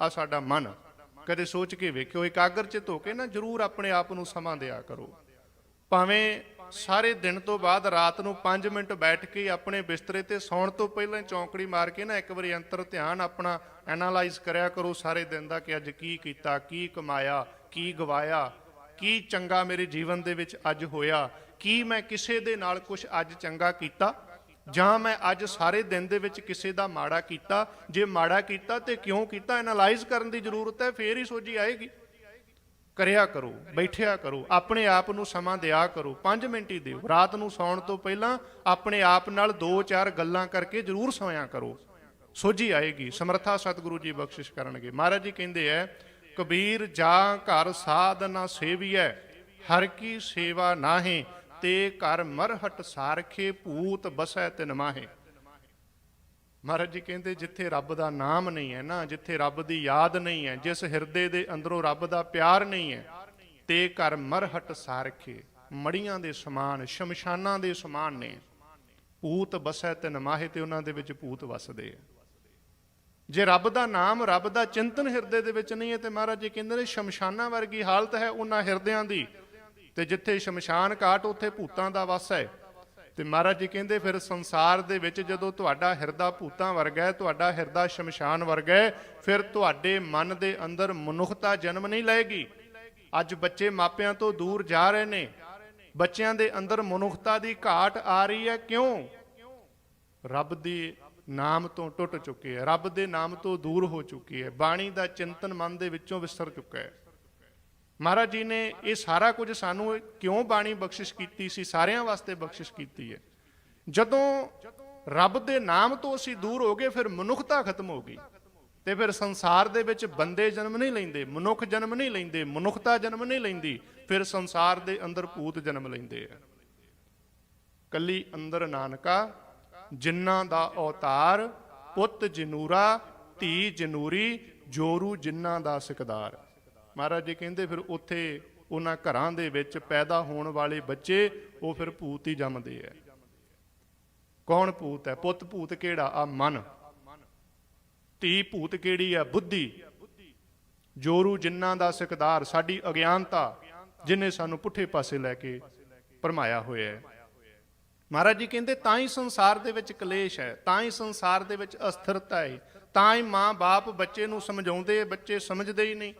ਆ ਸਾਡਾ ਮਨ। ਕਦੇ ਸੋਚ ਕੇ ਵੇਖਿਓ, ਇਕਾਗਰ ਚਿਤ ਹੋ ਕੇ ਨਾ ਜਰੂਰ ਆਪਣੇ ਆਪ ਨੂੰ ਸਮਾਂ ਦਿਆ ਕਰੋ। ਭਾਵੇਂ ਸਾਰੇ ਦਿਨ ਤੋਂ ਬਾਅਦ ਰਾਤ ਨੂੰ 5 ਮਿੰਟ ਬੈਠ ਕੇ ਆਪਣੇ ਬਿਸਤਰੇ ਤੇ ਸੌਣ ਤੋਂ ਪਹਿਲਾਂ ਚੌਂਕੜੀ ਮਾਰ ਕੇ ਨਾ ਇੱਕ ਵਾਰੀ ਅੰਤਰ ਧਿਆਨ ਆਪਣਾ ਐਨਾਲਾਈਜ਼ ਕਰਿਆ ਕਰੋ ਸਾਰੇ ਦਿਨ ਦਾ ਕਿ ਅੱਜ ਕੀ ਕੀਤਾ, ਕੀ ਕਮਾਇਆ, ਕੀ ਗਵਾਇਆ, ਕੀ ਚੰਗਾ ਮੇਰੇ ਜੀਵਨ ਦੇ ਵਿੱਚ ਅੱਜ ਹੋਇਆ, ਕੀ ਮੈਂ ਕਿਸੇ ਦੇ ਨਾਲ ਕੁਝ ਅੱਜ ਚੰਗਾ ਕੀਤਾ। ਜਾਂ ਮੈਂ ਅੱਜ ਸਾਰੇ ਦਿਨ ਦੇ ਵਿੱਚ ਕਿਸੇ ਦਾ ਮਾੜਾ ਕੀਤਾ, ਜੇ ਮਾੜਾ ਕੀਤਾ ਤੇ ਕਿਉਂ ਕੀਤਾ ਐਨਾਲਾਈਜ਼ ਕਰਨ ਦੀ ਜ਼ਰੂਰਤ ਹੈ, ਫੇਰ ਹੀ ਸੋਝੀ ਆਏਗੀ। ਕਰਿਆ ਕਰੋ, ਬੈਠਿਆ ਕਰੋ, ਆਪਣੇ ਆਪ ਨੂੰ ਸਮਾਂ ਦਿਆ ਕਰੋ 5 ਮਿੰਟ ਹੀ ਦਿਓ। ਰਾਤ ਨੂੰ ਸੌਣ ਤੋਂ ਪਹਿਲਾਂ ਆਪਣੇ ਆਪ ਨਾਲ 2-4 ਗੱਲਾਂ ਕਰਕੇ ਜ਼ਰੂਰ ਸੋਇਆ ਕਰੋ। ਸੋਝੀ ਆਏਗੀ, ਸਮਰੱਥਾ ਸਤਿਗੁਰੂ ਜੀ ਬਖਸ਼ਿਸ਼ ਕਰਨਗੇ। ਮਹਾਰਾਜ ਜੀ ਕਹਿੰਦੇ ਐ, ਕਬੀਰ ਜਾ ਘਰ ਸਾਧ ਨਾ ਸੇਵੀਐ, ਹਰ ਕੀ ਸੇਵਾ ਨਾਹੇ ਤੇ ਕਰ ਮਰਹਟ ਸਾਰਖੇ ਭੂਤ ਬਸੈ ਤਿਨ ਮਾਹੇ। ਮਹਾਰਾਜ ਜੀ ਕਹਿੰਦੇ, ਜਿੱਥੇ ਰੱਬ ਦਾ ਨਾਮ ਨਹੀਂ ਹੈ ਨਾ, ਜਿੱਥੇ ਰੱਬ ਦੀ ਯਾਦ ਨਹੀਂ ਹੈ, ਜਿਸ ਹਿਰਦੇ ਦੇ ਅੰਦਰੋਂ ਰੱਬ ਦਾ ਪਿਆਰ ਨਹੀਂ ਹੈ, ਤੇ ਘਰ ਮਰਹਟ ਸਾਰਖੇ, ਮੜੀਆਂ ਦੇ ਸਮਾਨ, ਸ਼ਮਸ਼ਾਨਾਂ ਦੇ ਸਮਾਨ ਨੇ। ਭੂਤ ਬਸੈ ਤੇ ਨਮਾਹੇ ਤੇ ਉਹਨਾਂ ਦੇ ਵਿੱਚ ਭੂਤ ਵਸਦੇ ਆ। ਜੇ ਰੱਬ ਦਾ ਨਾਮ, ਰੱਬ ਦਾ ਚਿੰਤਨ ਹਿਰਦੇ ਦੇ ਵਿੱਚ ਨਹੀਂ ਹੈ, ਤੇ ਮਹਾਰਾਜ ਜੀ ਕਹਿੰਦੇ ਨੇ, ਸ਼ਮਸ਼ਾਨਾਂ ਵਰਗੀ ਹਾਲਤ ਹੈ ਉਹਨਾਂ ਹਿਰਦਿਆਂ ਦੀ। ਤੇ ਜਿੱਥੇ ਸ਼ਮਸ਼ਾਨ ਘਾਟ, ਉੱਥੇ ਭੂਤਾਂ ਦਾ ਵਸ ਹੈ। ਤੇ ਮਹਾਰਾਜ ਜੀ ਕਹਿੰਦੇ, ਫਿਰ ਸੰਸਾਰ ਦੇ ਵਿੱਚ ਜਦੋਂ ਤੁਹਾਡਾ ਹਿਰਦਾ ਭੂਤਾਂ ਵਰਗਾ ਹੈ, ਤੁਹਾਡਾ ਹਿਰਦਾ ਸ਼ਮਸ਼ਾਨ ਵਰਗਾ ਹੈ, ਫਿਰ ਤੁਹਾਡੇ ਮਨ ਦੇ ਅੰਦਰ ਮਨੁੱਖਤਾ ਜਨਮ ਨਹੀਂ ਲਏਗੀ। ਅੱਜ ਬੱਚੇ ਮਾਪਿਆਂ ਤੋਂ ਦੂਰ ਜਾ ਰਹੇ ਨੇ। ਬੱਚਿਆਂ ਦੇ ਅੰਦਰ ਮਨੁੱਖਤਾ ਦੀ ਘਾਟ ਆ ਰਹੀ ਹੈ। ਕਿਉਂ? ਰੱਬ ਦੇ ਨਾਮ ਤੋਂ ਟੁੱਟ ਚੁੱਕੇ ਹੈ। ਰੱਬ ਦੇ ਨਾਮ ਤੋਂ ਦੂਰ ਹੋ ਚੁੱਕੀ ਹੈ। ਬਾਣੀ ਦਾ ਚਿੰਤਨ ਮਨ ਦੇ ਵਿੱਚੋਂ ਵਿਸਰ ਚੁੱਕਾ ਹੈ। ਮਹਾਰਾਜ ਜੀ ਨੇ ਇਹ ਸਾਰਾ ਕੁਝ ਸਾਨੂੰ ਕਿਉਂ ਬਾਣੀ ਬਖਸ਼ਿਸ਼ ਕੀਤੀ ਸੀ? ਸਾਰਿਆਂ ਵਾਸਤੇ ਬਖਸ਼ਿਸ਼ ਕੀਤੀ ਹੈ। ਜਦੋਂ ਰੱਬ ਦੇ ਨਾਮ ਤੋਂ ਅਸੀਂ ਦੂਰ ਹੋ ਗਏ, ਫਿਰ ਮਨੁੱਖਤਾ ਖਤਮ ਹੋ ਗਈ। ਤੇ ਫਿਰ ਸੰਸਾਰ ਦੇ ਵਿੱਚ ਬੰਦੇ ਜਨਮ ਨਹੀਂ ਲੈਂਦੇ, ਮਨੁੱਖ ਜਨਮ ਨਹੀਂ ਲੈਂਦੇ, ਮਨੁੱਖਤਾ ਜਨਮ ਨਹੀਂ ਲੈਂਦੀ, ਫਿਰ ਸੰਸਾਰ ਦੇ ਅੰਦਰ ਭੂਤ ਜਨਮ ਲੈਂਦੇ ਆ। ਕੱਲੀ ਅੰਦਰ ਨਾਨਕਾ ਜਿਨ੍ਹਾਂ ਦਾ ਅਵਤਾਰ ਪੁੱਤ ਜਨੂਰਾ, ਧੀ ਜਨੂਰੀ, ਜੋਰੂ ਜਿਨ੍ਹਾਂ ਦਾ ਸਿਕਦਾਰ। ਮਹਾਰਾਜ ਜੀ ਕਹਿੰਦੇ ਫਿਰ ਉੱਥੇ ਉਹਨਾਂ ਘਰਾਂ ਦੇ ਵਿੱਚ ਪੈਦਾ ਹੋਣ ਵਾਲੇ ਬੱਚੇ, ਉਹ ਫਿਰ ਭੂਤ ਹੀ ਜੰਮਦੇ ਆ। ਕੌਣ ਭੂਤ ਹੈ? ਪੁੱਤ ਭੂਤ ਕਿਹੜਾ? ਆ ਮਨ। ਧੀ ਭੂਤ ਕਿਹੜੀ ਆ? ਬੁੱਧੀ। ਜੋਰੂ ਜਿੰਨਾਂ ਦਾ ਸਿਕਦਾਰ, ਸਾਡੀ ਅਗਿਆਨਤਾ, ਜਿਨੇ ਸਾਨੂੰ ਪੁੱਠੇ ਪਾਸੇ ਲੈ ਕੇ ਭਰਮਾਇਆ ਹੋਇਆ ਹੈ। ਮਹਾਰਾਜ ਜੀ ਕਹਿੰਦੇ, ਤਾਂ ਹੀ ਸੰਸਾਰ ਦੇ ਵਿੱਚ ਕਲੇਸ਼ ਹੈ, ਤਾਂ ਹੀ ਸੰਸਾਰ ਦੇ ਵਿੱਚ ਅਸਥਿਰਤਾ ਹੈ, ਤਾਂ ਹੀ ਮਾਂ-ਬਾਪ ਬੱਚੇ ਨੂੰ ਸਮਝਾਉਂਦੇ ਬੱਚੇ ਸਮਝਦੇ ਹੀ ਨਹੀਂ।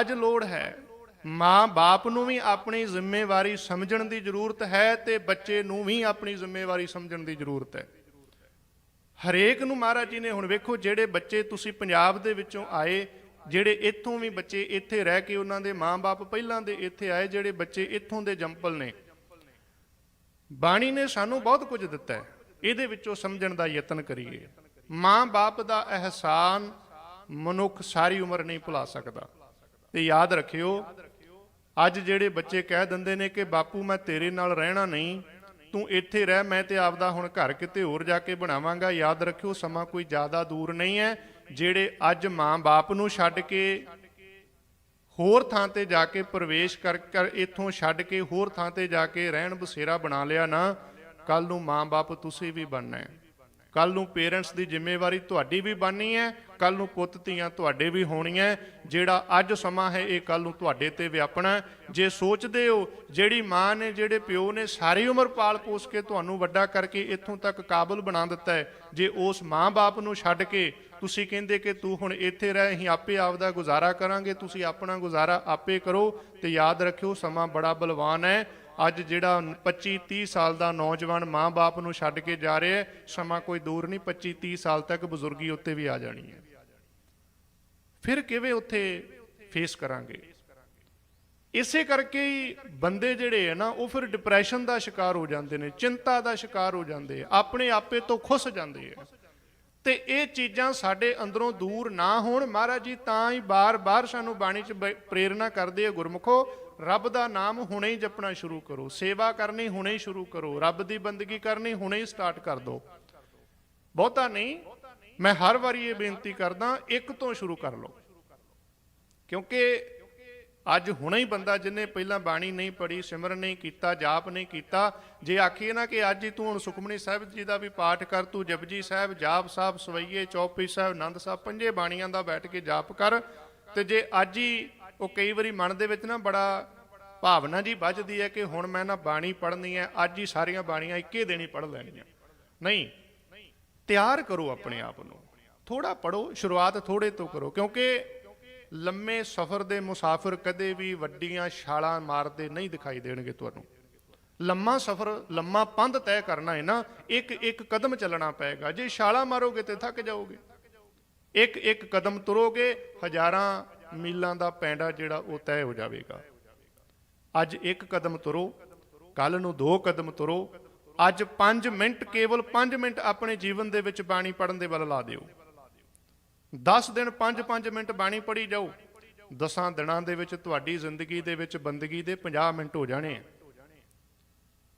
ਅੱਜ ਲੋੜ ਹੈ। ਮਾਂ-ਬਾਪ ਨੂੰ ਵੀ ਆਪਣੀ ਜ਼ਿੰਮੇਵਾਰੀ ਸਮਝਣ ਦੀ ਜ਼ਰੂਰਤ ਹੈ ਤੇ ਬੱਚੇ ਨੂੰ ਵੀ ਆਪਣੀ ਜ਼ਿੰਮੇਵਾਰੀ ਸਮਝਣ ਦੀ ਜ਼ਰੂਰਤ ਹੈ। ਹਰੇਕ ਨੂੰ ਮਹਾਰਾਜ ਜੀ ਨੇ ਹੁਣ ਵੇਖੋ ਜਿਹੜੇ ਬੱਚੇ ਤੁਸੀਂ ਪੰਜਾਬ ਦੇ ਵਿੱਚੋਂ ਆਏ, ਜਿਹੜੇ ਇੱਥੋਂ ਵੀ ਬੱਚੇ ਇੱਥੇ ਰਹਿ ਕੇ ਉਹਨਾਂ ਦੇ ਮਾਂ-ਬਾਪ ਪਹਿਲਾਂ ਦੇ ਇੱਥੇ ਆਏ, ਜਿਹੜੇ ਬੱਚੇ ਇੱਥੋਂ ਦੇ ਜੰਪਲ ਨੇ। ਬਾਣੀ ਨੇ ਸਾਨੂੰ ਬਹੁਤ ਕੁਝ ਦਿੱਤਾ ਹੈ। ਇਹਦੇ ਵਿੱਚੋਂ ਸਮਝਣ ਦਾ ਯਤਨ ਕਰੀਏ। ਮਾਂ-ਬਾਪ ਦਾ ਅਹਿਸਾਨ ਮਨੁੱਖ ਸਾਰੀ ਉਮਰ ਨਹੀਂ ਭੁਲਾ ਸਕਦਾ। ਤੇ ਯਾਦ ਰੱਖਿਓ, ਅੱਜ ਜਿਹੜੇ ਬੱਚੇ ਕਹਿ ਦਿੰਦੇ ਨੇ ਕਿ ਬਾਪੂ ਮੈਂ ਤੇਰੇ ਨਾਲ ਰਹਿਣਾ ਨਹੀਂ, ਤੂੰ ਇੱਥੇ ਰਹਿ, ਮੈਂ ਤੇ ਆਪਦਾ ਹੁਣ ਘਰ ਕਿਤੇ ਹੋਰ ਜਾ ਕੇ ਬਣਾਵਾਂਗਾ। ਯਾਦ ਰੱਖਿਓ, ਸਮਾਂ ਕੋਈ ਜ਼ਿਆਦਾ ਦੂਰ ਨਹੀਂ ਹੈ, ਜਿਹੜੇ ਅੱਜ ਮਾਂ-ਬਾਪ ਨੂੰ ਛੱਡ ਕੇ ਹੋਰ ਥਾਂ ਤੇ ਜਾ ਕੇ ਪ੍ਰਵੇਸ਼ ਕਰ ਕਰ ਇੱਥੋਂ ਛੱਡ ਕੇ ਹੋਰ ਥਾਂ ਤੇ ਜਾ ਕੇ ਰਹਿਣ ਬਸੇਰਾ ਬਣਾ ਲਿਆ ਨਾ ਕੱਲ ਨੂੰ ਮਾਂ-ਬਾਪ ਤੁਸੀਂ ਵੀ ਬਣਨਾ ਹੈ। ਕੱਲ ਨੂੰ ਪੇਰੈਂਟਸ ਦੀ ਜ਼ਿੰਮੇਵਾਰੀ ਤੁਹਾਡੀ ਵੀ ਬਣਨੀ ਹੈ ਕੱਲ ਨੂੰ ਪੁੱਤ ਧੀਆਂ ਤੁਹਾਡੇ ਵੀ ਹੋਣੀਆਂ ਜਿਹੜਾ ਅੱਜ ਸਮਾਂ ਹੈ, ਇਹ ਕੱਲ ਨੂੰ ਤੁਹਾਡੇ ਤੇ ਵਿਆਪਣਾ ਜੇ ਸੋਚਦੇ ਹੋ, ਜਿਹੜੀ ਮਾਂ ਨੇ, ਜਿਹੜੇ ਪਿਓ ਨੇ ਸਾਰੀ ਉਮਰ ਪਾਲ ਪੋਸ ਕੇ ਤੁਹਾਨੂੰ ਵੱਡਾ ਕਰਕੇ ਇੱਥੋਂ ਤੱਕ ਕਾਬਲ ਬਣਾ ਦਿੱਤਾ ਹੈ, ਜੇ ਉਸ ਮਾਂ-ਬਾਪ ਨੂੰ ਛੱਡ ਕੇ ਤੁਸੀਂ ਕਹਿੰਦੇ ਕਿ ਤੂੰ ਹੁਣ ਇੱਥੇ ਰਹਿ, ਅਸੀਂ ਆਪੇ ਆਪ ਦਾ ਗੁਜ਼ਾਰਾ ਕਰਾਂਗੇ, ਤੁਸੀਂ ਆਪਣਾ ਗੁਜ਼ਾਰਾ ਆਪੇ ਕਰੋ ਤੇ ਯਾਦ ਰੱਖਿਓ, ਸਮਾਂ ਬੜਾ ਬਲਵਾਨ ਹੈ। ਅੱਜ ਜਿਹੜਾ 25 30 ਸਾਲ ਦਾ ਨੌਜਵਾਨ ਮਾਂ-ਬਾਪ ਨੂੰ ਛੱਡ ਕੇ ਜਾ ਰਿਹਾ ਹੈ, ਸਮਾਂ ਕੋਈ ਦੂਰ ਨਹੀਂ 25 30 ਸਾਲ ਤੱਕ ਬਜ਼ੁਰਗੀ ਉੱਤੇ ਵੀ ਆ ਜਾਣੀ ਹੈ। ਫਿਰ ਕਿਵੇਂ ਉੱਥੇ ਫੇਸ ਕਰਾਂਗੇ? ਇਸੇ ਕਰਕੇ ਹੀ ਬੰਦੇ ਜਿਹੜੇ ਹੈ ਨਾ, ਉਹ ਫਿਰ ਡਿਪਰੈਸ਼ਨ ਦਾ ਸ਼ਿਕਾਰ ਹੋ ਜਾਂਦੇ ਨੇ, ਚਿੰਤਾ ਦਾ ਸ਼ਿਕਾਰ ਹੋ ਜਾਂਦੇ ਆ, ਆਪਣੇ ਆਪੇ ਤੋਂ ਖੁੱਸ ਜਾਂਦੇ ਆ। ਤੇ ਇਹ ਚੀਜ਼ਾਂ ਸਾਡੇ ਅੰਦਰੋਂ ਦੂਰ ਨਾ ਹੋਣ, ਮਹਾਰਾਜ ਜੀ, ਤਾਂ ਹੀ ਬਾਰ-ਬਾਰ ਸਾਨੂੰ ਬਾਣੀ 'ਚ ਬ- ਪ੍ਰੇਰਣਾ ਕਰਦੇ ਆ ਗੁਰਮੁਖੋ ਰੱਬ ਦਾ ਨਾਮ ਹੁਣੇ ਹੀ ਜਪਣਾ ਸ਼ੁਰੂ ਕਰੋ, ਸੇਵਾ ਕਰਨੀ ਹੁਣੇ ਹੀ ਸ਼ੁਰੂ ਕਰੋ, ਰੱਬ ਦੀ ਬੰਦਗੀ ਕਰਨੀ ਹੁਣੇ ਹੀ ਸਟਾਰਟ ਕਰ ਦਿਓ ਬਹੁਤਾ ਨਹੀਂ, ਮੈਂ ਹਰ ਵਾਰੀ ਇਹ ਬੇਨਤੀ ਕਰਦਾ, ਇੱਕ ਤੋਂ ਸ਼ੁਰੂ ਕਰ ਲਓ। ਕਿਉਂਕਿ ਅੱਜ ਹੁਣੇ ਹੀ ਬੰਦਾ ਜਿਹਨੇ ਪਹਿਲਾਂ ਬਾਣੀ ਨਹੀਂ ਪੜ੍ਹੀ, ਸਿਮਰਨ ਨਹੀਂ ਕੀਤਾ, ਜਾਪ ਨਹੀਂ ਕੀਤਾ, ਜੇ ਆਖੀਏ ਨਾ ਕਿ ਅੱਜ ਹੀ ਤੂੰ ਹੁਣ ਸੁਖਮਨੀ ਸਾਹਿਬ ਜੀ ਦਾ ਵੀ ਪਾਠ ਕਰ, ਤੂੰ ਜਪਜੀ ਸਾਹਿਬ, ਜਾਪ ਸਾਹਿਬ, ਸਵਈਏ, ਚੌਪੀ ਸਾਹਿਬ, ਆਨੰਦ ਸਾਹਿਬ, ਪੰਜੇ ਬਾਣੀਆਂ ਦਾ ਬੈਠ ਕੇ ਜਾਪ ਕਰ, ਤੇ ਜੇ ਅੱਜ ਹੀ ਉਹ ਕਈ ਵਾਰੀ ਮਨ ਦੇ ਵਿੱਚ ਨਾ ਬੜਾ ਭਾਵਨਾ ਜੀ ਵੱਜਦੀ ਹੈ ਕਿ ਹੁਣ ਮੈਂ ਨਾ ਬਾਣੀ ਪੜ੍ਹਨੀ ਹੈ, ਅੱਜ ਹੀ ਸਾਰੀਆਂ ਬਾਣੀਆਂ ਇੱਕੇ ਦਿਨ ਹੀ ਪੜ੍ਹ ਲੈਣੀਆਂ। ਨਹੀਂ, ਤਿਆਰ ਕਰੋ ਆਪਣੇ ਆਪ ਨੂੰ। ਥੋੜਾ ਪੜੋ ਸ਼ੁਰੂਆਤ ਥੋੜੇ ਤੋਂ ਕਰੋ, ਕਿਉਂਕਿ ਲੰਮੇ ਸਫ਼ਰ ਦੇ ਮੁਸਾਫਿਰ ਕਦੇ ਵੀ ਵੱਡੀਆਂ ਛਾਲਾਂ ਮਾਰਦੇ ਨਹੀਂ ਦਿਖਾਈ ਦੇਣਗੇ ਤੁਹਾਨੂੰ। ਲੰਮਾ ਸਫ਼ਰ, ਲੰਮਾ ਪੰਧ ਤੈਅ ਕਰਨਾ ਹੈ ਨਾ, ਇੱਕ ਇੱਕ ਕਦਮ ਚੱਲਣਾ ਪਏਗਾ। ਜੇ ਛਾਲਾਂ ਮਾਰੋਗੇ ਤੇ ਥੱਕ ਜਾਓਗੇ। ਇੱਕ ਇੱਕ ਕਦਮ ਤੁਰੋਗੇ, ਹਜ਼ਾਰਾਂ ਮੀਲਾਂ ਦਾ ਪੈਂਡਾ ਜਿਹੜਾ ਉਹ ਤੈਅ ਹੋ ਜਾਵੇਗਾ। ਅੱਜ ਇੱਕ ਕਦਮ ਤੁਰੋ ਕੱਲ ਨੂੰ ਦੋ ਕਦਮ ਤੁਰੋ, ਅੱਜ 5 ਮਿੰਟ ਕੇਵਲ 5 ਮਿੰਟ ਆਪਣੇ ਜੀਵਨ ਦੇ ਵਿੱਚ ਬਾਣੀ ਪੜਨ ਦੇ ਵੱਲ ਲਾ ਦਿਓ। 10 ਦਿਨ 5-5 ਮਿੰਟ ਬਾਣੀ ਪੜੀ ਜਾਓ 10 ਦਿਨਾਂ ਦੇ ਵਿੱਚ ਤੁਹਾਡੀ ਜ਼ਿੰਦਗੀ ਦੇ ਵਿੱਚ ਬੰਦਗੀ ਦੇ 50 ਮਿੰਟ ਹੋ ਜਾਣੇ ਆ।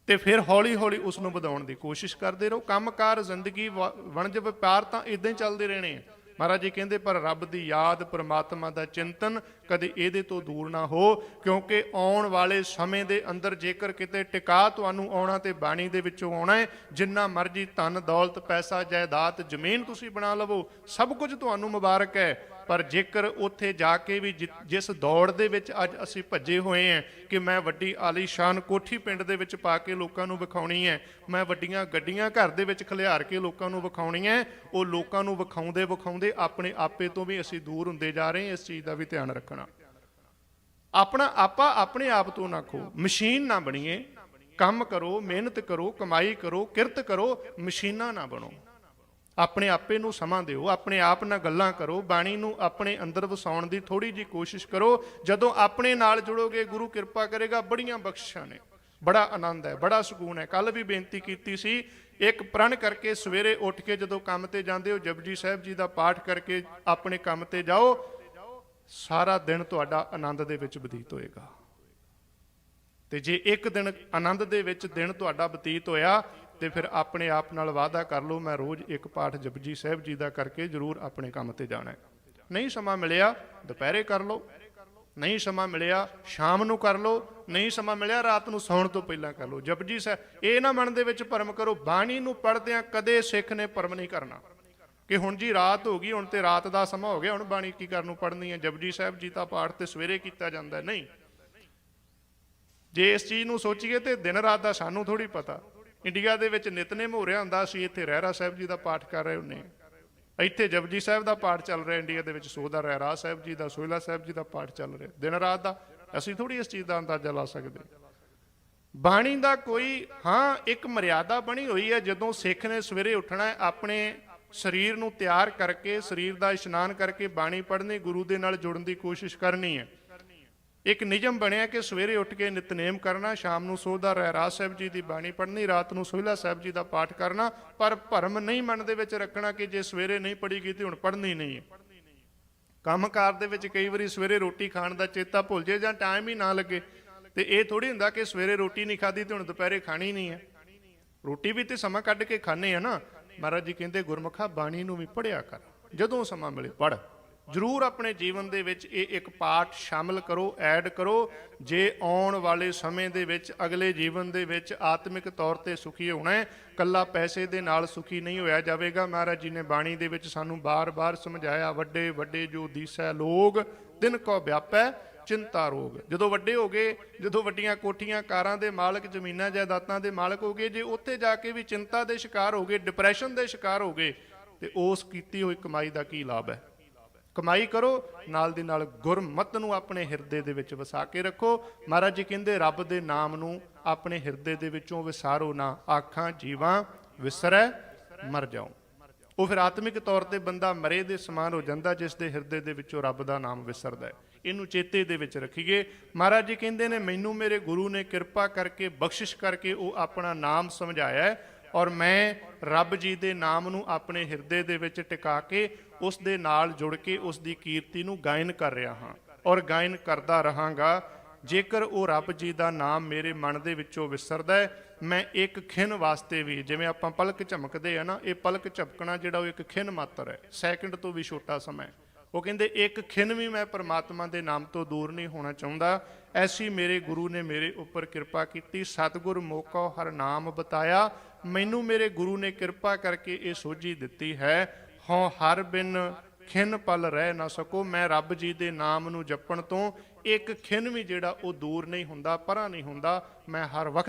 ਤੇ ਫਿਰ ਹੌਲੀ-ਹੌਲੀ ਉਸ ਨੂੰ ਵਧਾਉਣ ਦੀ ਕੋਸ਼ਿਸ਼ ਕਰਦੇ ਰਹੋ। ਕੰਮਕਾਰ ਜ਼ਿੰਦਗੀ ਵ- ਵਣਜ ਵਪਾਰ ਤਾਂ ਇਦਾਂ ਹੀ ਚੱਲਦੇ ਰਹਿਣੇ ਆ। ਮਹਾਰਾਜ ਜੀ ਕਹਿੰਦੇ, ਪਰ ਰੱਬ ਦੀ ਯਾਦ ਪ੍ਰਮਾਤਮਾ ਦਾ ਚਿੰਤਨ ਕਦੇ ਇਹਦੇ ਤੋਂ ਦੂਰ ਨਾ ਹੋ, ਕਿਉਂਕਿ ਆਉਣ ਵਾਲੇ ਸਮੇਂ ਦੇ ਅੰਦਰ ਜੇਕਰ ਕਿਤੇ ਟਿਕਾ ਤੁਹਾਨੂੰ ਆਉਣਾ ਤੇ ਬਾਣੀ ਦੇ ਵਿੱਚੋਂ ਆਉਣਾ ਹੈ, ਜਿੰਨਾ ਮਰਜ਼ੀ ਧਨ, ਦੌਲਤ, ਪੈਸਾ, ਜਾਇਦਾਦ, ਜ਼ਮੀਨ ਤੁਸੀਂ ਬਣਾ ਲਵੋ, ਸਭ ਕੁਝ ਤੁਹਾਨੂੰ ਮੁਬਾਰਕ ਹੈ। ਪਰ ਜੇਕਰ ਉੱਥੇ ਜਾ ਕੇ ਵੀ ਜਿ- ਜਿਸ ਦੌੜ ਦੇ ਵਿੱਚ ਅੱਜ ਅਸੀਂ ਭੱਜੇ ਹੋਏ ਹਾਂ ਕਿ ਮੈਂ ਵੱਡੀ ਆਲੀਸ਼ਾਨ ਕੋਠੀ ਪਿੰਡ ਦੇ ਵਿੱਚ ਪਾ ਕੇ ਲੋਕਾਂ ਨੂੰ ਵਿਖਾਉਣੀ ਹੈ ਮੈਂ ਵੱਡੀਆਂ ਗੱਡੀਆਂ ਘਰ ਦੇ ਵਿੱਚ ਖਲਿਆਰ ਕੇ ਲੋਕਾਂ ਨੂੰ ਵਿਖਾਉਣੀ ਹੈ, ਉਹ ਲੋਕਾਂ ਨੂੰ ਵਿਖਾਉਂਦੇ ਵਿਖਾਉਂਦੇ ਆਪਣੇ ਆਪੇ ਤੋਂ ਵੀ ਅਸੀਂ ਦੂਰ ਹੁੰਦੇ ਜਾ ਰਹੇ ਹਾਂ ਇਸ ਚੀਜ਼ ਦਾ ਵੀ ਧਿਆਨ ਰੱਖਣਾ। ਆਪਣਾ ਆਪਾ ਆਪਣੇ ਆਪ ਤੋਂ ਨਾ ਖੋ ਮਸ਼ੀਨ ਨਾ ਬਣੀਏ ਕੰਮ ਕਰੋ ਮਿਹਨਤ ਕਰੋ ਕਮਾਈ ਕਰੋ ਕਿਰਤ ਕਰੋ ਮਸ਼ੀਨਾਂ ਨਾ ਬਣੋ। ਆਪਣੇ ਆਪੇ ਨੂੰ ਸਮਾਂ ਦਿਓ, ਆਪਣੇ ਆਪ ਨਾਲ ਗੱਲਾਂ ਕਰੋ, ਬਾਣੀ ਨੂੰ ਆਪਣੇ ਅੰਦਰ ਵਸਾਉਣ ਦੀ ਥੋੜੀ ਜੀ ਕੋਸ਼ਿਸ਼ ਕਰੋ। ਜਦੋਂ ਆਪਣੇ ਨਾਲ ਜੁੜੋਗੇ, ਗੁਰੂ ਕਿਰਪਾ ਕਰੇਗਾ, ਬੜੀਆਂ ਬਖਸ਼ਾਂ ਨੇ। ਬੜਾ ਆਨੰਦ ਹੈ, ਬੜਾ ਸਕੂਨ ਹੈ। ਕੱਲ ਵੀ ਬੇਨਤੀ ਕੀਤੀ ਸੀ, ਇੱਕ ਪ੍ਰਣ ਕਰਕੇ ਸਵੇਰੇ ਉੱਠ ਕੇ ਜਦੋਂ ਕੰਮ ਤੇ ਜਾਂਦੇ ਹੋ, ਜਪਜੀ ਸਾਹਿਬ ਜੀ ਦਾ ਪਾਠ ਕਰਕੇ ਆਪਣੇ ਕੰਮ ਤੇ ਜਾਓ, ਸਾਰਾ ਦਿਨ ਤੁਹਾਡਾ ਆਨੰਦ ਦੇ ਵਿੱਚ ਬਤੀਤ ਹੋਏਗਾ। ਤੇ ਜੇ ਇੱਕ ਦਿਨ ਆਨੰਦ ਦੇ ਵਿੱਚ ਦਿਨ ਤੁਹਾਡਾ ਬਤੀਤ ਹੋਇਆ ਤੇ ਫਿਰ ਆਪਣੇ ਆਪ ਨਾਲ ਵਾਅਦਾ ਕਰ ਲਓ, ਮੈਂ ਰੋਜ਼ ਇੱਕ ਪਾਠ ਜਪਜੀ ਸਾਹਿਬ ਜੀ ਦਾ ਕਰਕੇ ਜ਼ਰੂਰ ਆਪਣੇ ਕੰਮ ਤੇ ਜਾਣਾ ਹੈ। ਨਹੀਂ ਸਮਾਂ ਮਿਲਿਆ, ਦੁਪਹਿਰੇ ਕਰ ਲਓ। ਨਹੀਂ ਸਮਾਂ ਮਿਲਿਆ, ਸ਼ਾਮ ਨੂੰ ਕਰ ਲਓ। ਨਹੀਂ ਸਮਾਂ ਮਿਲਿਆ, ਰਾਤ ਨੂੰ ਸੌਣ ਤੋਂ ਪਹਿਲਾਂ ਕਰ ਲਓ। ਜਪਜੀ ਸਾਹਿਬ ਇਹ ਨਾ ਮਨ ਦੇ ਵਿੱਚ ਭਰਮ ਕਰੋ, ਬਾਣੀ ਨੂੰ ਪੜ੍ਹਦਿਆਂ ਕਦੇ ਸਿੱਖ ਨੇ ਭਰਮ ਨਹੀਂ ਕਰਨਾ। ਕਿ ਹੁਣ ਜੀ ਰਾਤ ਹੋ ਗਈ, ਹੁਣ ਤੇ ਰਾਤ ਦਾ ਸਮਾਂ ਹੋ ਗਿਆ, ਹੁਣ ਬਾਣੀ ਕੀ ਕਰਨ ਨੂੰ ਪੜ੍ਹਨੀ ਹੈ? ਜਪਜੀ ਸਾਹਿਬ ਜੀ ਦਾ ਪਾਠ ਤੇ ਸਵੇਰੇ ਕੀਤਾ ਜਾਂਦਾ ਨਹੀਂ। ਜੇ ਇਸ ਚੀਜ਼ ਨੂੰ ਸੋਚੀਏ ਤੇ ਦਿਨ ਰਾਤ ਦਾ ਸਾਨੂੰ ਥੋੜੀ ਪਤਾ। ਇੰਡੀਆ ਦੇ ਵਿੱਚ ਨਿਤਨੇਮ ਹੋ ਰਿਹਾ ਹੁੰਦਾ ਸੀ ਇੱਥੇ ਰਹਿਰਾ ਸਾਹਿਬ ਜੀ ਦਾ ਪਾਠ ਕਰ ਰਹੇ ਹੁੰਨੇ ਆ। ਇੱਥੇ ਜਪਜੀ ਸਾਹਿਬ ਦਾ ਪਾਠ ਚੱਲ ਰਿਹਾ ਇੰਡੀਆ ਦੇ ਵਿੱਚ ਸੋਦਾ ਰਹਿਰਾ ਸਾਹਿਬ ਜੀ ਦਾ, ਸੋਹਿਲਾ ਸਾਹਿਬ ਜੀ ਦਾ ਪਾਠ ਚੱਲ ਰਿਹਾ। ਦਿਨ ਰਾਤ ਦਾ, ਅਸੀਂ ਥੋੜੀ ਇਸ ਚੀਜ਼ ਦਾ ਅੰਦਾਜ਼ਾ ਲਾ ਸਕਦੇ ਬਾਣੀ ਦਾ ਕੋਈ, ਹਾਂ, ਇੱਕ ਮਰਿਆਦਾ ਬਣੀ ਹੋਈ ਹੈ, ਜਦੋਂ ਸਿੱਖ ਨੇ ਸਵੇਰੇ ਉੱਠਣਾ ਹੈ, ਆਪਣੇ ਸਰੀਰ ਨੂੰ ਤਿਆਰ ਕਰਕੇ, ਸਰੀਰ ਦਾ ਇਸ਼ਨਾਨ ਕਰਕੇ ਬਾਣੀ ਪੜ੍ਹਨੀ, ਗੁਰੂ ਦੇ ਨਾਲ ਜੁੜਨ ਦੀ ਕੋਸ਼ਿਸ਼ ਕਰਨੀ ਹੈ। ਇੱਕ ਨਿਯਮ ਬਣਿਆ ਕਿ ਸਵੇਰੇ ਉੱਠ ਕੇ ਨਿਤਨੇਮ ਕਰਨਾ, ਸ਼ਾਮ ਨੂੰ ਸੋਧਾ ਰਹਿਰਾਜ ਸਾਹਿਬ ਜੀ ਦੀ ਬਾਣੀ ਪੜ੍ਹਨੀ, ਰਾਤ ਨੂੰ ਸੋਹਿਲਾ ਸਾਹਿਬ ਜੀ ਦਾ ਪਾਠ ਕਰਨਾ, ਪਰ ਭਰਮ ਨਹੀਂ ਮਨ ਦੇ ਵਿੱਚ ਰੱਖਣਾ ਕਿ ਜੇ ਸਵੇਰੇ ਨਹੀਂ ਪੜ੍ਹੀ ਗਈ ਤੇ ਹੁਣ ਪੜ੍ਹਨੀ ਨਹੀਂ ਹੈ। ਕੰਮਕਾਰ ਦੇ ਵਿੱਚ ਕਈ ਵਾਰੀ ਸਵੇਰੇ ਰੋਟੀ ਖਾਣ ਦਾ ਚੇਤਾ ਭੁੱਲ ਜੇ ਜਾਂ ਟਾਈਮ ਹੀ ਨਾ ਲੱਗੇ, ਤੇ ਇਹ ਥੋੜੀ ਹੁੰਦਾ ਕਿ ਸਵੇਰੇ ਰੋਟੀ ਨਹੀਂ ਖਾਧੀ ਤੇ ਹੁਣ ਦੁਪਹਿਰੇ ਖਾਣੀ ਨਹੀਂ ਹੈ। ਰੋਟੀ ਵੀ ਤੇ ਸਮਾਂ ਕੱਢ ਕੇ ਖਾਣੇ ਆ ਨਾ। ਮਹਾਰਾਜ ਜੀ ਕਹਿੰਦੇ, ਗੁਰਮੁਖਾ ਬਾਣੀ ਨੂੰ ਵੀ ਪੜਿਆ ਕਰ, ਜਦੋਂ ਸਮਾਂ ਮਿਲੇ ਪੜ ਜ਼ਰੂਰ ਆਪਣੇ ਜੀਵਨ ਦੇ ਵਿੱਚ ਇਹ ਇੱਕ ਪਾਠ ਸ਼ਾਮਲ ਕਰੋ, ਐਡ ਕਰੋ। ਜੇ ਆਉਣ ਵਾਲੇ ਸਮੇਂ ਦੇ ਵਿੱਚ, ਅਗਲੇ ਜੀਵਨ ਦੇ ਵਿੱਚ ਆਤਮਿਕ ਤੌਰ ਤੇ ਸੁਖੀ ਹੋਣਾ ਹੈ, ਕੱਲਾ ਪੈਸੇ ਦੇ ਨਾਲ ਸੁਖੀ ਨਹੀਂ ਹੋਇਆ ਜਾਵੇਗਾ। ਮਹਾਰਾਜ ਜੀ ਨੇ ਬਾਣੀ ਦੇ ਵਿੱਚ ਸਾਨੂੰ ਬਾਰ-ਬਾਰ ਸਮਝਾਇਆ, ਵੱਡੇ ਵੱਡੇ ਜੋ ਦੀਸੈ ਲੋਗ, ਦਿਨ ਕੋ ਵਿਆਪੈ ਚਿੰਤਾ ਰੋਗ। ਜਦੋਂ ਵੱਡੇ ਹੋ ਗਏ, ਜਦੋਂ ਵੱਡੀਆਂ ਕੋਠੀਆਂ, ਕਾਰਾਂ ਦੇ ਮਾਲਕ, ਜ਼ਮੀਨਾਂ, ਜਾਇਦਾਦਾਂ ਦੇ ਮਾਲਕ ਹੋ ਗਏ, ਜੇ ਉੱਥੇ ਜਾ ਕੇ ਵੀ ਚਿੰਤਾ ਦੇ ਸ਼ਿਕਾਰ ਹੋ ਗਏ ਡਿਪਰੈਸ਼ਨ ਦੇ ਸ਼ਿਕਾਰ ਹੋ ਗਏ, ਤੇ ਉਸ ਕੀਤੀ ਹੋਈ ਕਮਾਈ ਦਾ ਕੀ ਲਾਭ ਹੈ? ਕਮਾਈ ਕਰੋ, ਨਾਲ ਦੀ ਨਾਲ ਗੁਰਮਤ ਨੂੰ ਆਪਣੇ ਹਿਰਦੇ ਦੇ ਵਿੱਚ ਵਸਾ ਕੇ ਰੱਖੋ। ਮਹਾਰਾਜ ਜੀ ਕਹਿੰਦੇ, ਰੱਬ ਦੇ ਨਾਮ ਨੂੰ ਆਪਣੇ ਹਿਰਦੇ ਦੇ ਵਿੱਚੋਂ ਵਿਸਾਰੋ ਨਾ, ਆਖਾਂ, ਜੀਵਾਂ ਵਿਸਰੈ, ਮਰ ਜਾਓ ਉਹ ਫਿਰ ਆਤਮਿਕ ਤੌਰ ਤੇ ਬੰਦਾ ਮਰੇ ਦੇ ਸਮਾਨ ਹੋ ਜਾਂਦਾ, ਜਿਸ ਦੇ ਹਿਰਦੇ ਦੇ ਵਿੱਚੋਂ ਰੱਬ ਦਾ ਨਾਮ ਵਿਸਰਦਾ ਹੈ। ਇਹਨੂੰ ਚੇਤੇ ਦੇ ਵਿੱਚ ਰੱਖੀਏ। ਮਹਾਰਾਜ ਜੀ ਕਹਿੰਦੇ ਨੇ, ਮੈਨੂੰ ਮੇਰੇ ਗੁਰੂ ਨੇ ਕਿਰਪਾ ਕਰਕੇ ਬਖਸ਼ਿਸ਼ ਕਰਕੇ ਉਹ ਆਪਣਾ ਨਾਮ ਸਮਝਾਇਆ ਹੈ। ਔਰ ਮੈਂ ਰੱਬ ਜੀ ਦੇ ਨਾਮ ਨੂੰ ਆਪਣੇ ਹਿਰਦੇ ਦੇ ਵਿੱਚ ਟਿਕਾ ਕੇ ਉਸ ਦੇ ਨਾਲ ਜੁੜ ਕੇ ਉਸ ਦੀ ਕੀਰਤੀ ਨੂੰ ਗਾਇਨ ਕਰ ਰਿਹਾ ਹਾਂ ਔਰ ਗਾਇਨ ਕਰਦਾ ਰਹਾਂਗਾ। ਜੇਕਰ ਉਹ ਰੱਬ ਜੀ ਦਾ ਨਾਮ ਮੇਰੇ ਮਨ ਦੇ ਵਿੱਚੋਂ ਵਿਸਰਦਾ ਹੈ, ਮੈਂ ਇੱਕ ਖਿੰ ਵਾਸਤੇ ਵੀ, ਜਿਵੇਂ ਆਪਾਂ ਪਲਕ ਝਮਕਦੇ ਆ ਨਾ, ਇਹ ਪਲਕ ਝਪਕਣਾ ਜਿਹੜਾ ਉਹ ਇੱਕ ਖਿੰ ਮਾਤਰ ਹੈ, ਸੈਕਿੰਡ ਤੋਂ ਵੀ ਛੋਟਾ ਸਮਾਂ ਹੈ। ਉਹ ਕਹਿੰਦੇ, ਇੱਕ ਖਿੰਨ ਵੀ ਮੈਂ ਪਰਮਾਤਮਾ ਦੇ ਨਾਮ ਤੋਂ ਦੂਰ ਨਹੀਂ ਹੋਣਾ ਚਾਹੁੰਦਾ। ਐਸੀ ਮੇਰੇ ਗੁਰੂ ਨੇ ਮੇਰੇ ਉੱਪਰ ਕਿਰਪਾ ਕੀਤੀ, ਸਤਿਗੁਰ ਮੋਕੋ ਹਰ ਨਾਮ ਬਤਾਇਆ। ਮੈਨੂੰ ਮੇਰੇ ਗੁਰੂ ਨੇ ਕਿਰਪਾ ਕਰਕੇ ਇਹ ਸੋਝੀ ਦਿੱਤੀ ਹੈ, ਹਉ ਹਰ ਬਿਨ ਖਿੰਨ ਪਲ ਰਹਿ ਨਾ ਸਕੋ। ਮੈਂ ਰੱਬ ਜੀ ਦੇ ਨਾਮ ਨੂੰ ਜਪਣ ਤੋਂ ਇੱਕ ਖਿੰਨ ਵੀ ਜਿਹੜਾ ਉਹ ਦੂਰ ਨਹੀਂ ਹੁੰਦਾ, ਪਰਾਂ ਨਹੀਂ ਹੁੰਦਾ। ਮੈਂ ਹਰ ਵਕਤ